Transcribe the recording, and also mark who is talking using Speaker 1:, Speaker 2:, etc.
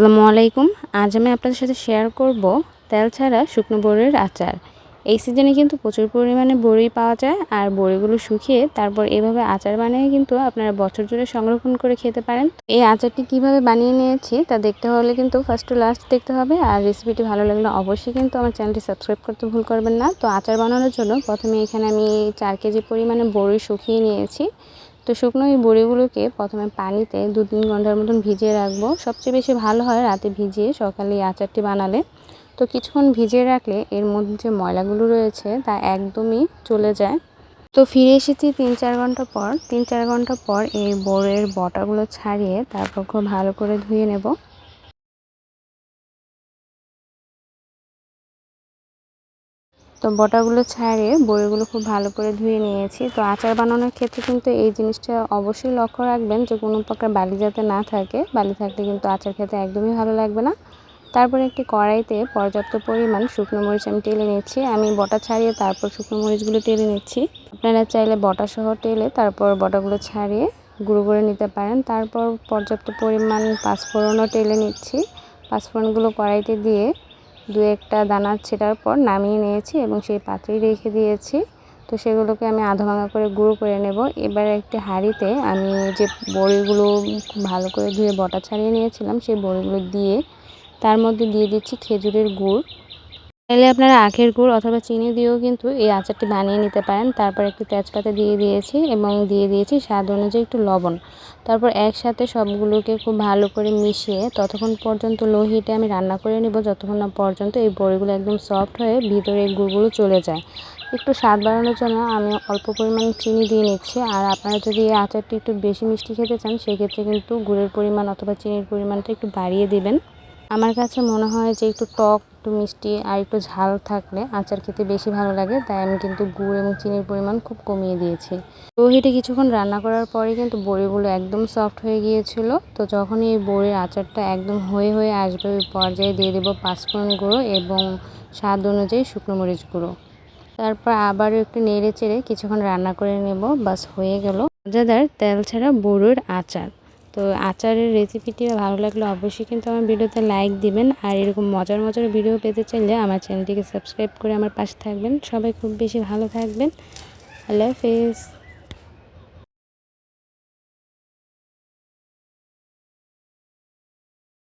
Speaker 1: আসসালামু আলাইকুম। আজ আমি আপনাদের সাথে শেয়ার করব তেল ছাড়া শুকনো বড়ির আচার। এই সিজনে কিন্তু প্রচুর পরিমাণে বড়ি পাওয়া যায় আর বড়িগুলো শুকিয়ে তারপর এভাবে আচার বানিয়ে কিন্তু আপনারা বছর জুড়ে সংরক্ষণ করে খেতে পারেন। এই আচারটি কীভাবে বানিয়ে নিয়েছি তা দেখতে হলে কিন্তু ফার্স্ট টু লাস্ট দেখতে হবে আর রেসিপিটি ভালো লাগলে অবশ্যই কিন্তু আমার চ্যানেলটি সাবস্ক্রাইব করতে ভুল করবেন না। তো আচার বানানোর জন্য প্রথমে এখানে আমি চার কেজি পরিমাণে বড়ি শুকিয়ে নিয়েছি। তো শুকনো এই বড়িগুলোকে প্রথমে পানিতে দু তিন ঘণ্টার মতন ভিজিয়ে রাখব। সবচেয়ে বেশি ভালো হয় রাতে ভিজিয়ে সকালে এই আচারটি বানালে। তো কিছুক্ষণ ভিজিয়ে রাখলে এর মধ্যে যে ময়লাগুলো রয়েছে তা একদমই চলে যায়। তো ফিরে এসেছি তিন চার ঘণ্টা পর। তিন চার ঘণ্টা পর এই বড়ের বটাগুলো ছাড়িয়ে তারপর খুব ভালো করে ধুয়ে নেব। তো বটাগুলো ছাড়িয়ে বড়িগুলো খুব ভালো করে ধুয়ে নিয়েছি। তো আচার বানানোর ক্ষেত্রে কিন্তু এই জিনিসটা অবশ্যই লক্ষ্য রাখবেন যে কোনো প্রকার বালি যাতে না থাকে, বালি থাকলে কিন্তু আচার খেতে একদমই ভালো লাগবে না। তারপরে একটি কড়াইতে পর্যাপ্ত পরিমাণ শুকনো মরিচ আমি টেলে নিচ্ছি। আমি বটা ছাড়িয়ে তারপর শুকনো মরিচগুলো টেলে নিচ্ছি। আপনারা চাইলে বটা সহ টেলে তারপর বটাগুলো ছাড়িয়ে গুঁড়ো করে নিতে পারেন। তারপর পর্যাপ্ত পরিমাণ পাঁচফোড়নও টেলে নিচ্ছি। পাঁচফোড়নগুলো কড়াইতে দিয়ে দু একটা দানা ছেটার পর নামিয়ে নিয়েছি এবং সেই পাত্রেই রেখে দিয়েছি। তো সেগুলোকে আমি আধা ভাঙা করে গুঁড়ো করে নেব। এবার একটি হাঁড়িতে আমি যে বড়িগুলো খুব ভালো করে ধুয়ে বটা ছাড়িয়ে নিয়েছিলাম, সেই বড়িগুলো দিয়ে তার মধ্যে দিয়ে দিচ্ছি খেজুরের গুড়। চাইলে আপনারা আখের গুড় অথবা চিনি দিয়েও কিন্তু এই আচারটি বানিয়ে নিতে পারেন। তারপর একটু তেজপাতা দিয়ে দিয়েছি এবং দিয়ে দিয়েছি স্বাদ অনুযায়ী একটু লবণ। তারপর একসাথে সবগুলোকে খুব ভালো করে মিশিয়ে ততক্ষণ পর্যন্ত লো হিটে আমি রান্না করে নেব। যতক্ষণ না পর্যন্ত এই বড়িগুলো একদম সফট হয়ে ভিতরে এই গুড়গুলো চলে যায়। একটু স্বাদ বাড়ানোর জন্য আমি অল্প পরিমাণ চিনি দিয়ে নিচ্ছি। আর আপনারা যদি এই আচারটি একটু বেশি মিষ্টি খেতে চান, সেক্ষেত্রে কিন্তু গুড়ের পরিমাণ অথবা চিনির পরিমাণটা একটু বাড়িয়ে দেবেন। আমার কাছে মনে হয় যে একটু টক, একটু মিষ্টি আর একটু ঝাল থাকলে আচার খেতে বেশি ভালো লাগে। তাই আমি কিন্তু গুড় এবং চিনির পরিমাণ খুব কমিয়ে দিয়েছি। তো হিটে কিছুক্ষণ রান্না করার পরে কিন্তু বড়িগুলো একদম সফট হয়ে গিয়েছিল। তো যখনই এই বড়ির আচারটা একদম হয়ে হয়ে আসবে, ওই পর্যায়ে দিয়ে দেবো পাঁচফোড়ন গুঁড়ো এবং স্বাদ অনুযায়ী শুকনো মরিচ গুঁড়ো। তারপর আবারও একটু নেড়ে চেড়ে কিছুক্ষণ রান্না করে নেব বাস হয়ে গেল। মজাদার তেল ছাড়া বড়ুর আচার। তো আচারের রেসিপিটি ভালো লাগলে অবশ্যই কিন্তু আমার ভিডিওতে লাইক দিবেন। আর এরকম মজার মজার ভিডিও পেতে চাইলে আমার চ্যানেলটিকে সাবস্ক্রাইব করে আমার পাশে থাকবেন। সবাই খুব বেশি ভালো থাকবেন। আল্লাহ হাফেজ।